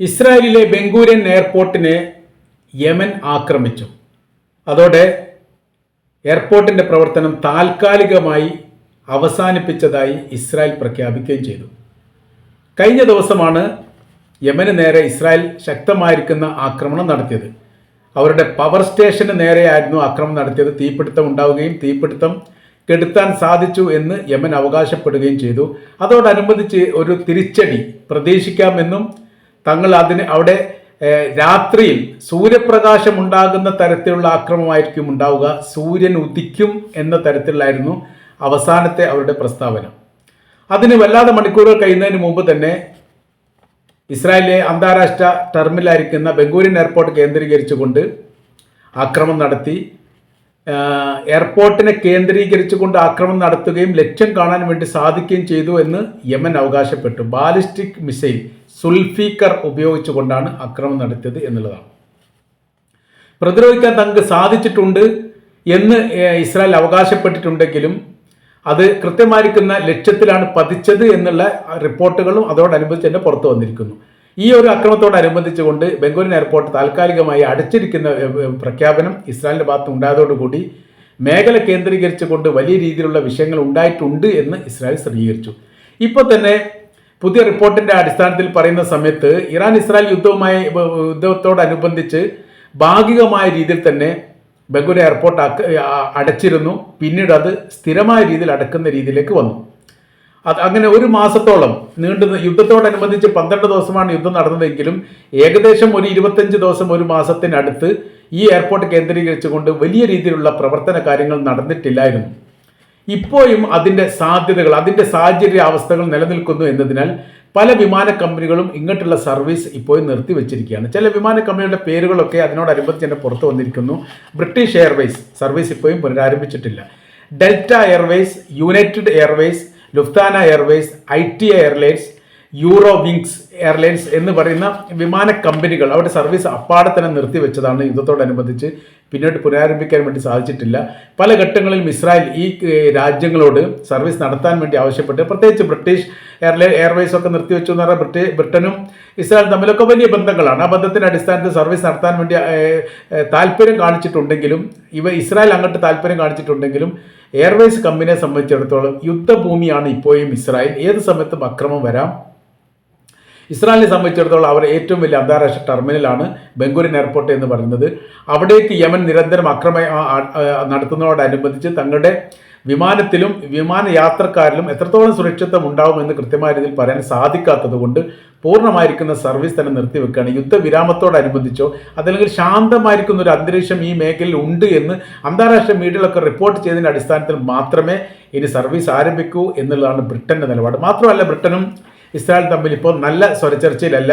ഇസ്രായേലിലെ ബംഗൂരൻ എയർപോർട്ടിനെ യമൻ ആക്രമിച്ചു. അതോടെ എയർപോർട്ടിന്റെ പ്രവർത്തനം താൽക്കാലികമായി അവസാനിപ്പിച്ചതായി ഇസ്രായേൽ പ്രഖ്യാപിക്കുകയും ചെയ്തു. കഴിഞ്ഞ ദിവസമാണ് യമന് നേരെ ഇസ്രായേൽ ശക്തമായിരിക്കുന്ന ആക്രമണം നടത്തിയത്. അവരുടെ പവർ സ്റ്റേഷന് നേരെയായിരുന്നു ആക്രമണം നടത്തിയത്. തീപിടുത്തം ഉണ്ടാവുകയും തീപിടുത്തം കെടുത്താൻ സാധിച്ചു എന്ന് യമൻ അവകാശപ്പെടുകയും ചെയ്തു. അതോടനുബന്ധിച്ച് ഒരു തിരിച്ചടി പ്രതീക്ഷിക്കാമെന്നും തങ്ങൾ അതിന് അവിടെ രാത്രിയിൽ സൂര്യപ്രകാശം ഉണ്ടാകുന്ന തരത്തിലുള്ള ആക്രമമായിരിക്കും ഉണ്ടാവുക. സൂര്യൻ ഉദിക്കും എന്ന തരത്തിലായിരുന്നു അവസാനത്തെ അവരുടെ പ്രസ്താവന. അതിന് വല്ലാതെ മണിക്കൂറുകൾ കഴിയുന്നതിന് മുമ്പ് തന്നെ ഇസ്രായേലിലെ അന്താരാഷ്ട്ര ടെർമിലായിരിക്കുന്ന ബംഗൂരിൻ എയർപോർട്ട് കേന്ദ്രീകരിച്ചുകൊണ്ട് ആക്രമം നടത്തി. എയർപോർട്ടിനെ കേന്ദ്രീകരിച്ചുകൊണ്ട് ആക്രമണം നടത്തുകയും ലക്ഷ്യം കാണാൻ വേണ്ടി സാധിക്കുകയും ചെയ്തു എന്ന് യമൻ അവകാശപ്പെട്ടു. ബാലിസ്റ്റിക് മിസൈൽ സുൽഫീക്കർ ഉപയോഗിച്ചുകൊണ്ടാണ് അക്രമം നടത്തിയത് എന്നുള്ളതാണ്. പ്രതിരോധിക്കാൻ തങ്ങൾക്ക് സാധിച്ചിട്ടുണ്ട് എന്ന് ഇസ്രായേൽ അവകാശപ്പെട്ടിട്ടുണ്ടെങ്കിലും അത് കൃത്യമായിരിക്കുന്ന ലക്ഷ്യത്തിലാണ് പതിച്ചത് എന്നുള്ള റിപ്പോർട്ടുകളും അതോടനുബന്ധിച്ച് തന്നെ പുറത്തു വന്നിരിക്കുന്നു. ഈ ഒരു അക്രമത്തോടനുബന്ധിച്ചുകൊണ്ട് ബംഗൂരിൻ എയർപോർട്ട് താൽക്കാലികമായി അടച്ചിരിക്കുന്ന പ്രഖ്യാപനം ഇസ്രായേലിന്റെ ഭാഗത്ത് ഉണ്ടായതോടുകൂടി മേഖല കേന്ദ്രീകരിച്ചുകൊണ്ട് വലിയ രീതിയിലുള്ള വിഷയങ്ങൾ ഉണ്ടായിട്ടുണ്ട് എന്ന് ഇസ്രായേൽ സ്ഥിരീകരിച്ചു. ഇപ്പോൾ തന്നെ പുതിയ റിപ്പോർട്ടിന്റെ അടിസ്ഥാനത്തിൽ പറയുന്ന സമയത്ത് ഇറാൻ ഇസ്രായേൽ യുദ്ധവുമായി യുദ്ധത്തോടനുബന്ധിച്ച് ഭാഗികമായ രീതിയിൽ തന്നെ ബംഗൂർ എയർപോർട്ട് അടച്ചിരുന്നു. പിന്നീട് അത് സ്ഥിരമായ രീതിയിൽ അടക്കുന്ന രീതിയിലേക്ക് വന്നു. അത് അങ്ങനെ ഒരു മാസത്തോളം നീണ്ടു യുദ്ധത്തോടനുബന്ധിച്ച് പന്ത്രണ്ട് ദിവസമാണ് യുദ്ധം നടന്നതെങ്കിലും ഏകദേശം ഒരു ഇരുപത്തഞ്ച് ദിവസം ഒരു മാസത്തിനടുത്ത് ഈ എയർപോർട്ട് കേന്ദ്രീകരിച്ചുകൊണ്ട് വലിയ രീതിയിലുള്ള പ്രവർത്തന കാര്യങ്ങൾ നടന്നിട്ടില്ലായിരുന്നു. ഇപ്പോഴും അതിന്റെ സാധ്യതകൾ അതിന്റെ സാഹചര്യ അവസ്ഥകൾ നിലനിൽക്കുന്നു എന്നതിനാൽ പല വിമാന കമ്പനികളും ഇങ്ങോട്ടുള്ള സർവീസ് ഇപ്പോഴും നിർത്തിവെച്ചിരിക്കുകയാണ്. ചില വിമാന കമ്പനികളുടെ പേരുകളൊക്കെ അതിനോടനുബന്ധിച്ച് തന്നെ പുറത്തു വന്നിരിക്കുന്നു. ബ്രിട്ടീഷ് എയർവേസ് സർവീസ് ഇപ്പോഴും പുനരാരംഭിച്ചിട്ടില്ല. Delta Airways United Airways Lufthansa Airways I T airlines Eurowings airlines എന്ന് പറയുന്ന വിമാന കമ്പനികൾ അവരുടെ സർവീസ് അപ്പാടെ തന്നെ നിർത്തിവെച്ചതാണ് യുദ്ധത്തോടനുബന്ധിച്ച്. പിന്നീട് പുനരാരംഭിക്കാൻ വേണ്ടി സാധിച്ചിട്ടില്ല. പല ഘട്ടങ്ങളിൽ ഇസ്രായേൽ ഈ രാജ്യങ്ങളോട് സർവീസ് നടത്താൻ വേണ്ടി ആവശ്യപ്പെട്ട് പ്രത്യേകിച്ച് ബ്രിട്ടീഷ് എയർലൈൻ എയർവേസ് ഒക്കെ നിർത്തിവെച്ചു എന്ന് പറഞ്ഞാൽ ബ്രിട്ടീ ബ്രിട്ടനും ഇസ്രായേൽ തമ്മിലൊക്കെ വലിയ ബന്ധങ്ങളാണ്. ആ ബന്ധത്തിന്റെ അടിസ്ഥാനത്തിൽ സർവീസ് നടത്താൻ വേണ്ടി താല്പര്യം കാണിച്ചിട്ടുണ്ടെങ്കിലും ഇവ ഇസ്രായേൽ അങ്ങോട്ട് താല്പര്യം കാണിച്ചിട്ടുണ്ടെങ്കിലും എയർവേസ് കമ്പനിയെ സംബന്ധിച്ചിടത്തോളം യുദ്ധഭൂമിയാണ് ഇപ്പോഴും ഇസ്രായേൽ. ഏത് സമയത്തും അക്രമം വരാം. ഇസ്രായേലിനെ സംബന്ധിച്ചിടത്തോളം അവർ ഏറ്റവും വലിയ അന്താരാഷ്ട്ര ടെർമിനലാണ് ബംഗൂരിൻ എയർപോർട്ട് എന്ന് പറയുന്നത്. അവിടേക്ക് യമൻ നിരന്തരം അക്രമ നടത്തുന്നതോടനുബന്ധിച്ച് തങ്ങളുടെ വിമാനത്തിലും വിമാന യാത്രക്കാരിലും എത്രത്തോളം സുരക്ഷിതത്വം ഉണ്ടാവുമെന്ന് കൃത്യമായ രീതിയിൽ പറയാൻ സാധിക്കാത്തതുകൊണ്ട് പൂർണമായിരിക്കുന്ന സർവീസ് തന്നെ നിർത്തിവെക്കുകയാണ് യുദ്ധവിരാമത്തോടനുബന്ധിച്ചോ അതല്ലെങ്കിൽ ശാന്തമായിരിക്കുന്ന ഒരു അന്തരീക്ഷം ഈ മേഖലയിൽ ഉണ്ട് എന്ന് അന്താരാഷ്ട്ര മീഡിയകളൊക്കെ റിപ്പോർട്ട് ചെയ്തതിന്റെ അടിസ്ഥാനത്തിൽ മാത്രമേ ഇനി സർവീസ് ആരംഭിക്കൂ എന്നുള്ളതാണ് ബ്രിട്ടന്റെ നിലപാട്. മാത്രമല്ല ബ്രിട്ടനും ഇസ്രായേൽ തമ്മിൽ ഇപ്പോൾ നല്ല സ്വരചർച്ചയിലല്ല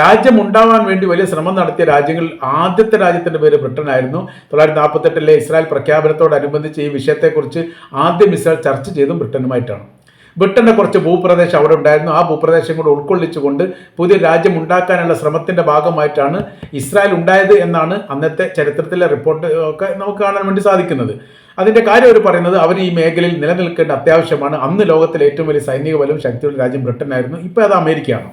രാജ്യം ഉണ്ടാവാൻ വേണ്ടി വലിയ ശ്രമം നടത്തിയ രാജ്യങ്ങളിൽ ആദ്യത്തെ രാജ്യത്തിന്റെ പേര് ബ്രിട്ടൻ ആയിരുന്നു തൊള്ളായിരത്തി നാൽപ്പത്തെട്ടിലെ ഇസ്രായേൽ പ്രഖ്യാപനത്തോടനുബന്ധിച്ച് ഈ വിഷയത്തെക്കുറിച്ച് ആദ്യം ഇസ്രായേൽ ചർച്ച ചെയ്തും ബ്രിട്ടനുമായിട്ടാണ്. ബ്രിട്ടന്റെ കുറച്ച് ഭൂപ്രദേശം അവിടെ ഉണ്ടായിരുന്നു ആ ഭൂപ്രദേശം കൂടെ ഉൾക്കൊള്ളിച്ചുകൊണ്ട് പുതിയ രാജ്യം ഉണ്ടാക്കാനുള്ള ശ്രമത്തിന്റെ ഭാഗമായിട്ടാണ് ഇസ്രായേൽ ഉണ്ടായത് എന്നാണ് അന്നത്തെ ചരിത്രത്തിലെ റിപ്പോർട്ട് ഒക്കെ നമുക്ക് കാണാൻ വേണ്ടി സാധിക്കുന്നത്. അതിന്റെ കാര്യം അവർ പറയുന്നത് അവർ ഈ മേഖലയിൽ നിലനിൽക്കേണ്ട അത്യാവശ്യമാണ്. അന്ന് ലോകത്തിലെ ഏറ്റവും വലിയ സൈനിക ബലവും ശക്തിയുള്ള രാജ്യം ബ്രിട്ടനായിരുന്നു. ഇപ്പോൾ അത് അമേരിക്കയാണ്.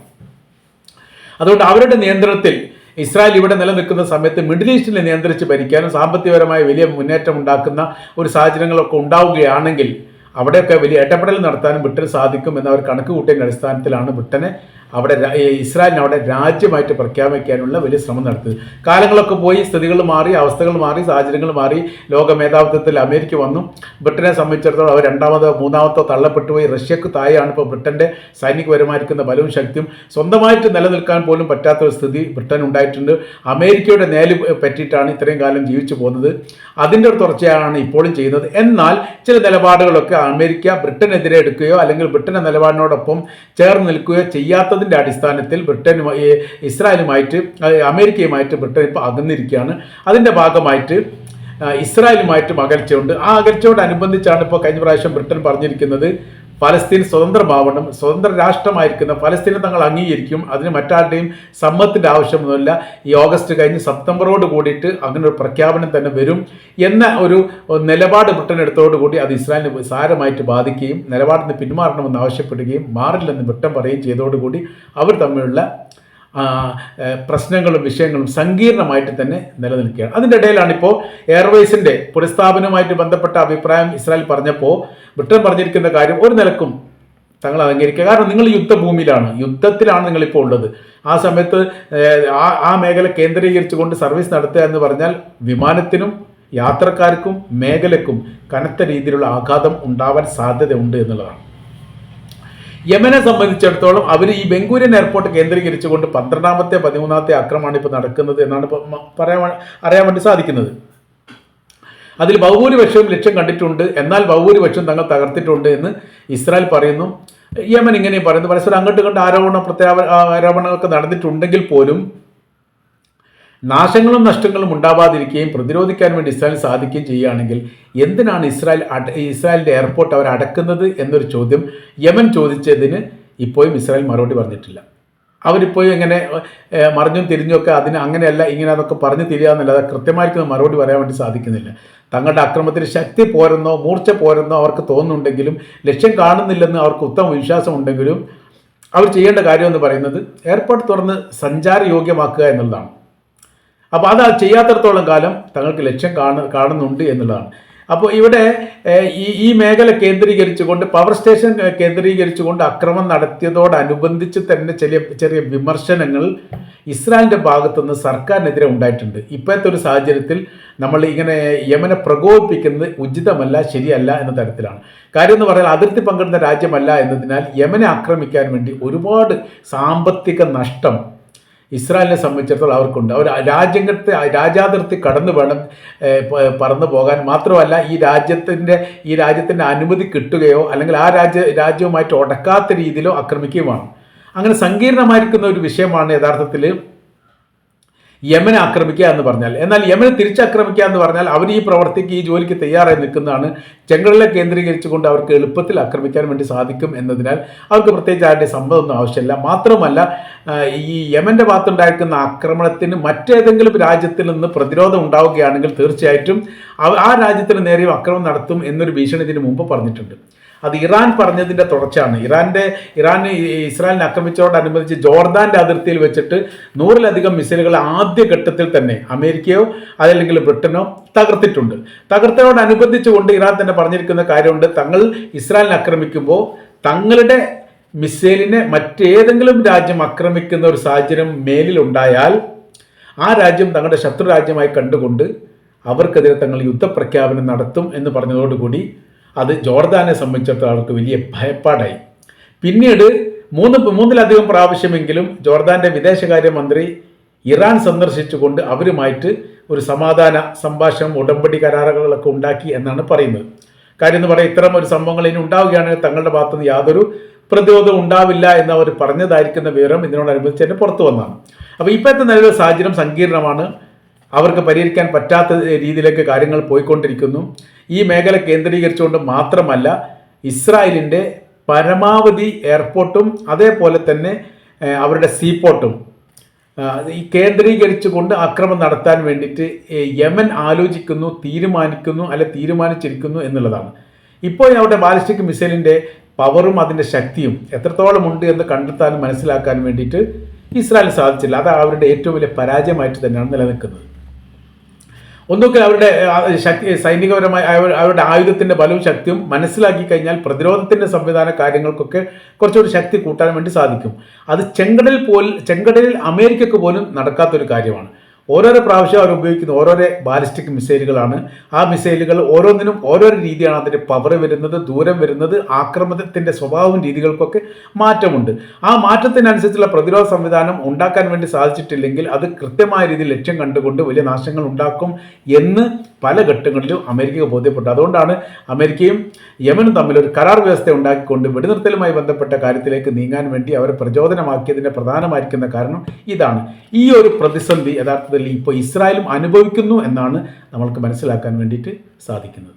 അതുകൊണ്ട് അവരുടെ നിയന്ത്രണത്തിൽ ഇസ്രായേൽ ഇവിടെ നിലനിൽക്കുന്ന സമയത്ത് മിഡിൽ ഈസ്റ്റിനെ നിയന്ത്രിച്ച് ഭരിക്കാനും സാമ്പത്തികപരമായ വലിയ മുന്നേറ്റം ഉണ്ടാക്കുന്ന ഒരു സാഹചര്യങ്ങളൊക്കെ ഉണ്ടാവുകയാണെങ്കിൽ അവിടെയൊക്കെ വലിയ ഇടപെടൽ നടത്താനും ബ്രിട്ടന് സാധിക്കും എന്ന് അവർ കണക്ക് കൂട്ടിയതിന്റെ അടിസ്ഥാനത്തിലാണ് ബ്രിട്ടനെ അവിടെ ഇസ്രായേലിന് അവിടെ രാജ്യമായിട്ട് പ്രഖ്യാപിക്കാനുള്ള വലിയ ശ്രമം നടത്തി. കാലങ്ങളൊക്കെ പോയി സ്ഥിതികൾ മാറി അവസ്ഥകൾ മാറി സാഹചര്യങ്ങൾ മാറി. ലോക മേധാവിത്വത്തിൽ അമേരിക്ക വന്നു. ബ്രിട്ടനെ സംബന്ധിച്ചിടത്തോളം അവർ രണ്ടാമതോ മൂന്നാമതോ തള്ളപ്പെട്ടു പോയി റഷ്യക്ക് താഴെയാണ് ഇപ്പോൾ ബ്രിട്ടന്റെ സൈനികപരമായിരിക്കുന്ന ബലവും ശക്തിയും. സ്വന്തമായിട്ട് നിലനിൽക്കാൻ പോലും പറ്റാത്ത ഒരു സ്ഥിതി ബ്രിട്ടൻ ഉണ്ടായിട്ടുണ്ട്. അമേരിക്കയുടെ നേൽ പറ്റിയിട്ടാണ് ഇത്രയും കാലം ജീവിച്ചു പോകുന്നത്. അതിന്റെ ഒരു തുടർച്ചയാണ് ഇപ്പോഴും ചെയ്യുന്നത്. എന്നാൽ ചില നിലപാടുകളൊക്കെ അമേരിക്ക ബ്രിട്ടനെതിരെ എടുക്കുകയോ അല്ലെങ്കിൽ ബ്രിട്ടന്റെ നിലപാടിനോടൊപ്പം ചേർന്ന് നിൽക്കുകയോ ചെയ്യാത്തതിന്റെ അടിസ്ഥാനത്തിൽ ബ്രിട്ടനുമായി ഇസ്രായേലുമായിട്ട് അമേരിക്കയുമായിട്ട് ബ്രിട്ടൻ ഇപ്പോൾ അകന്നിരിക്കുകയാണ്. അതിന്റെ ഭാഗമായിട്ട് ഇസ്രായേലുമായിട്ടും അകൽച്ചയുണ്ട്. ആ അകൽച്ചയോടനുബന്ധിച്ചാണ് ഇപ്പോൾ കഴിഞ്ഞ പ്രാവശ്യം ബ്രിട്ടൻ പറഞ്ഞിരിക്കുന്നത് ഫലസ്തീൻ സ്വതന്ത്രമാവണം സ്വതന്ത്ര രാഷ്ട്രമായിരിക്കുന്ന ഫലസ്തീനെ തങ്ങൾ അംഗീകരിക്കും. അതിന് മറ്റാരുടെയും സമ്മതത്തിന്റെ ആവശ്യമൊന്നുമില്ല. ഈ ഓഗസ്റ്റ് കഴിഞ്ഞ് സെപ്റ്റംബറോട് കൂടിയിട്ട് അങ്ങനെ ഒരു പ്രഖ്യാപനം തന്നെ വരും എന്ന ഒരു നിലപാട് ബ്രിട്ടൻ എടുത്തോടുകൂടി അത് ഇസ്രായേലിനെ സാരമായിട്ട് ബാധിക്കുകയും നിലപാടിൽ നിന്ന് പിന്മാറണമെന്ന് ആവശ്യപ്പെടുകയും മാറില്ലെന്ന് ബ്രിട്ടൻ പറയുകയും ചെയ്തതോടുകൂടി അവർ തമ്മിലുള്ള പ്രശ്നങ്ങളും വിഷയങ്ങളും സങ്കീർണമായിട്ട് തന്നെ നിലനിൽക്കുകയാണ്. അതിന്റെ ഇടയിലാണ് ഇപ്പോൾ എയർവേസിന്റെ പുനഃസ്ഥാപനവുമായിട്ട് ബന്ധപ്പെട്ട അഭിപ്രായം ഇസ്രായേൽ പറഞ്ഞപ്പോൾ ബ്രിട്ടൻ പറഞ്ഞിരിക്കുന്ന കാര്യം ഒരു നിലക്കും തങ്ങൾ അലങ്കരിക്കുക കാരണം നിങ്ങൾ യുദ്ധഭൂമിയിലാണ് യുദ്ധത്തിലാണ് നിങ്ങളിപ്പോൾ ഉള്ളത്. ആ സമയത്ത് ആ ആ മേഖല കേന്ദ്രീകരിച്ചുകൊണ്ട് സർവീസ് നടത്തുക എന്ന് പറഞ്ഞാൽ വിമാനത്തിനും യാത്രക്കാർക്കും മേഖലക്കും കനത്ത രീതിയിലുള്ള ആഘാതം ഉണ്ടാവാൻ സാധ്യതയുണ്ട് എന്നുള്ളതാണ്. യമനെ സംബന്ധിച്ചിടത്തോളം അവർ ഈ ബംഗൂരിയൻ എയർപോർട്ട് കേന്ദ്രീകരിച്ചുകൊണ്ട് പന്ത്രണ്ടാമത്തെ പതിമൂന്നാമത്തെ ആക്രമണം ഇപ്പോൾ നടക്കുന്നത് എന്നാണ് പറയാൻ അറിയാൻ വേണ്ടി സാധിക്കുന്നത്. അതിൽ ബഹുഭൂരിപക്ഷവും ലക്ഷ്യം കണ്ടിട്ടുണ്ട്. എന്നാൽ ബഹുഭൂരിപക്ഷം തങ്ങൾ തകർത്തിട്ടുണ്ട് എന്ന് ഇസ്രായേൽ പറയുന്നു. യമൻ ഇങ്ങനെയും പറയുന്നു. പരസ്പരം അങ്ങോട്ട് കണ്ട് ആരോപണ പ്രത്യാപ ആരോപണങ്ങളൊക്കെ നടന്നിട്ടുണ്ടെങ്കിൽ പോലും നാശങ്ങളും നഷ്ടങ്ങളും ഉണ്ടാവാതിരിക്കുകയും പ്രതിരോധിക്കാൻ വേണ്ടി ഇസ്രായേൽ സാധിക്കുകയും ചെയ്യുകയാണെങ്കിൽ എന്തിനാണ് ഇസ്രായേൽ ഇസ്രായേലിന്റെ എയർപോർട്ട് അവർ അടക്കുന്നത് എന്നൊരു ചോദ്യം യമൻ ചോദിച്ചതിന് ഇപ്പോഴും ഇസ്രായേൽ മറുപടി പറഞ്ഞിട്ടില്ല. അവരിപ്പോഴും ഇങ്ങനെ ഏഹ്, മറിഞ്ഞും തിരിഞ്ഞൊക്കെ അതിന് അങ്ങനെയല്ല ഇങ്ങനെ അതൊക്കെ പറഞ്ഞു തിരിയാന്നല്ലാതെ കൃത്യമായിട്ട് മറുപടി പറയാൻ വേണ്ടി സാധിക്കുന്നില്ല. തങ്ങളുടെ അക്രമത്തിന് ശക്തി പോരെന്നോ മൂർച്ച പോരെന്നോ അവർക്ക് തോന്നുന്നുണ്ടെങ്കിലും ലക്ഷ്യം കാണുന്നില്ലെന്ന് അവർക്ക് ഉത്തമ വിശ്വാസമുണ്ടെങ്കിലും അവർ ചെയ്യേണ്ട കാര്യം എന്ന് പറയുന്നത് എയർപോർട്ട് തുറന്ന് സഞ്ചാര യോഗ്യമാക്കുക എന്നുള്ളതാണ്. അപ്പോൾ അത് ചെയ്യാത്തടത്തോളം കാലം തങ്ങൾക്ക് ലക്ഷ്യം കാണു കാണുന്നുണ്ട് എന്നുള്ളതാണ്. അപ്പോൾ ഇവിടെ ഈ ഈ മേഖല കേന്ദ്രീകരിച്ചുകൊണ്ട് പവർ സ്റ്റേഷൻ കേന്ദ്രീകരിച്ചുകൊണ്ട് അക്രമം നടത്തിയതോടനുബന്ധിച്ച് തന്നെ ചെറിയ ചെറിയ വിമർശനങ്ങൾ ഇസ്രായേലിന്റെ ഭാഗത്തുനിന്ന് സർക്കാരിനെതിരെ ഉണ്ടായിട്ടുണ്ട്. ഇപ്പോഴത്തെ ഒരു സാഹചര്യത്തിൽ നമ്മൾ ഇങ്ങനെ യമനെ പ്രകോപിപ്പിക്കുന്നത് ഉചിതമല്ല ശരിയല്ല എന്ന തരത്തിലാണ്. കാര്യം എന്ന് പറഞ്ഞാൽ അതിർത്തി പങ്കിടുന്ന രാജ്യമല്ല എന്നതിനാൽ യമനെ ആക്രമിക്കാൻ വേണ്ടി ഒരുപാട് സാമ്പത്തിക നഷ്ടം ഇസ്രായേലിനെ സംബന്ധിച്ചിടത്തോളം അവർക്കുണ്ട്. അവർ രാജ്യത്തെ രാജ്യാതിർത്തി കടന്നു വേണം പറന്നു പോകാൻ. മാത്രമല്ല ഈ രാജ്യത്തിന്റെ ഈ രാജ്യത്തിന്റെ അനുമതി കിട്ടുകയോ അല്ലെങ്കിൽ ആ രാജ്യ രാജ്യവുമായിട്ട് ഉടക്കാത്ത രീതിയിലോ ആക്രമിക്കുകയുമാണ് അങ്ങനെ സങ്കീർണമായിരിക്കുന്ന ഒരു വിഷയമാണ് യഥാർത്ഥത്തിൽ യമനെ ആക്രമിക്കുക എന്ന് പറഞ്ഞാൽ. എന്നാൽ യമനെ തിരിച്ചാക്രമിക്കുക എന്ന് പറഞ്ഞാൽ അവർ ഈ പ്രവർത്തിക്ക് ഈ ജോലിക്ക് തയ്യാറായി നിൽക്കുന്നതാണ്. ചെങ്കടലെ കേന്ദ്രീകരിച്ചുകൊണ്ട് അവർക്ക് എളുപ്പത്തിൽ ആക്രമിക്കാൻ വേണ്ടി സാധിക്കും എന്നതിനാൽ അവർക്ക് പ്രത്യേകിച്ച് ആരുടെ സമ്മതമൊന്നും ആവശ്യമില്ല. മാത്രമല്ല ഈ യമന്റെ ഭാഗത്തുണ്ടായിരിക്കുന്ന ആക്രമണത്തിന് മറ്റേതെങ്കിലും രാജ്യത്തിൽ നിന്ന് പ്രതിരോധം ഉണ്ടാവുകയാണെങ്കിൽ തീർച്ചയായിട്ടും ആ രാജ്യത്തിന് നേരെയും ആക്രമണം നടത്തും എന്നൊരു ഭീഷണി ഇതിന് മുമ്പ് പറഞ്ഞിട്ടുണ്ട്. അത് ഇറാൻ പറഞ്ഞതിന്റെ തുടർച്ചയാണ്. ഇറാന്റെ ഇറാൻ ഇസ്രായേലിനെ ആക്രമിച്ചതോടനുബന്ധിച്ച് ജോർദാന്റെ അതിർത്തിയിൽ വെച്ചിട്ട് നൂറിലധികം മിസൈലുകൾ ആദ്യ ഘട്ടത്തിൽ തന്നെ അമേരിക്കയോ അതല്ലെങ്കിൽ ബ്രിട്ടനോ തകർത്തിട്ടുണ്ട്. തകർത്തതോടനുബന്ധിച്ചുകൊണ്ട് ഇറാൻ തന്നെ പറഞ്ഞിരിക്കുന്ന കാര്യമുണ്ട്. തങ്ങൾ ഇസ്രായേലിനെ ആക്രമിക്കുമ്പോൾ തങ്ങളുടെ മിസൈലിനെ മറ്റേതെങ്കിലും രാജ്യം ആക്രമിക്കുന്ന ഒരു സാഹചര്യം മേലിലുണ്ടായാൽ ആ രാജ്യം തങ്ങളുടെ ശത്രു രാജ്യമായി കണ്ടുകൊണ്ട് അവർക്കെതിരെ തങ്ങൾ യുദ്ധപ്രഖ്യാപനം നടത്തും എന്ന് പറഞ്ഞതോടുകൂടി അത് ജോർദാനെ സംബന്ധിച്ചിടത്തോളം വലിയ ഭയപ്പാടായി. പിന്നീട് മൂന്ന് മൂന്നിലധികം പ്രാവശ്യമെങ്കിലും ജോർദാന്റെ വിദേശകാര്യമന്ത്രി ഇറാൻ സന്ദർശിച്ചുകൊണ്ട് അവരുമായിട്ട് ഒരു സമാധാന സംഭാഷണം ഉടമ്പടി കരാറുകളൊക്കെ ഉണ്ടാക്കി എന്നാണ് പറയുന്നത്. കാര്യം എന്ന് പറയാം ഇത്തരം ഒരു സംഭവങ്ങൾ ഇനി ഉണ്ടാവുകയാണെങ്കിൽ തങ്ങളുടെ ഭാഗത്തുനിന്ന് യാതൊരു പ്രതിരോധം ഉണ്ടാവില്ല എന്ന് അവർ പറഞ്ഞതായിരിക്കുന്ന വിവരം ഇതിനോടനുബന്ധിച്ച് തന്നെ പുറത്തു വന്നതാണ്. അപ്പോൾ ഇപ്പോഴത്തെ നിലവിലെ സാഹചര്യം സങ്കീർണമാണ്. അവർക്ക് പരിഹരിക്കാൻ പറ്റാത്ത രീതിയിലേക്ക് കാര്യങ്ങൾ പോയിക്കൊണ്ടിരിക്കുന്നു. ഈ മേഖല കേന്ദ്രീകരിച്ചുകൊണ്ട് മാത്രമല്ല ഇസ്രായേലിന്റെ പരമാവധി എയർപോർട്ടും അതേപോലെ തന്നെ അവരുടെ സീപോർട്ടും ഈ കേന്ദ്രീകരിച്ചുകൊണ്ട് ആക്രമണം നടത്താൻ വേണ്ടിയിട്ട് യമൻ ആലോചിക്കുന്നു തീരുമാനിക്കുന്നു അല്ലെ തീരുമാനിച്ചിരിക്കുന്നു എന്നുള്ളതാണ്. ഇപ്പോൾ അവരുടെ ബാലിസ്റ്റിക് മിസൈലിന്റെ പവറും അതിന്റെ ശക്തിയും എത്രത്തോളം ഉണ്ട് എന്ന് കണ്ടെത്താനും മനസ്സിലാക്കാൻ വേണ്ടിയിട്ട് ഇസ്രായേൽ സാധിച്ചില്ല. അത് അവരുടെ ഏറ്റവും വലിയ പരാജയമായിട്ട് തന്നെയാണ് നിലനിൽക്കുന്നത്. ഒന്നൊക്കെ അവരുടെ ശക്തി സൈനികപരമായ അവരുടെ ആയുധത്തിന്റെ ബലവും ശക്തിയും മനസ്സിലാക്കി കഴിഞ്ഞാൽ പ്രതിരോധത്തിന്റെ സംവിധാന കാര്യങ്ങൾക്കൊക്കെ കുറച്ചുകൂടി ശക്തി കൂട്ടാൻ വേണ്ടി സാധിക്കും. അത് ചെങ്കടൽ പോൽ ചെങ്കടലിൽ അമേരിക്കക്ക് പോലും നടക്കാത്തൊരു കാര്യമാണ്. ഓരോരോ പ്രാവശ്യം അവർ ഉപയോഗിക്കുന്ന ഓരോരോ ബാലിസ്റ്റിക് മിസൈലുകളാണ്. ആ മിസൈലുകൾ ഓരോന്നിനും ഓരോരോ രീതിയാണ് അതിന്റെ പവർ വരുന്നത് ദൂരം വരുന്നത് ആക്രമണത്തിന്റെ സ്വഭാവവും രീതികൾക്കൊക്കെ മാറ്റമുണ്ട്. ആ മാറ്റത്തിനനുസരിച്ചുള്ള പ്രതിരോധ സംവിധാനം ഉണ്ടാക്കാൻ വേണ്ടി സാധിച്ചിട്ടില്ലെങ്കിൽ അത് കൃത്യമായ രീതിയിൽ ലക്ഷ്യം കണ്ടുകൊണ്ട് വലിയ നാശങ്ങൾ ഉണ്ടാക്കും എന്ന് പല ഘട്ടങ്ങളിലും അമേരിക്ക ബോധ്യപ്പെട്ടു. അതുകൊണ്ടാണ് അമേരിക്കയും യമനും തമ്മിൽ ഒരു കരാർ വ്യവസ്ഥ ഉണ്ടാക്കിക്കൊണ്ട് വെടിനിർത്തലുമായി ബന്ധപ്പെട്ട കാര്യത്തിലേക്ക് നീങ്ങാൻ വേണ്ടി അവരെ പ്രചോദനമാക്കിയതിന്റെ പ്രധാനമായിരിക്കുന്ന കാരണം ഇതാണ്. ഈ ഒരു പ്രതിസന്ധി യഥാർത്ഥത്തിൽ ഇപ്പോൾ ഇസ്രായേലും അനുഭവിക്കുന്നു എന്നാണ് നമ്മൾക്ക് മനസ്സിലാക്കാൻ വേണ്ടിയിട്ട് സാധിക്കുന്നത്.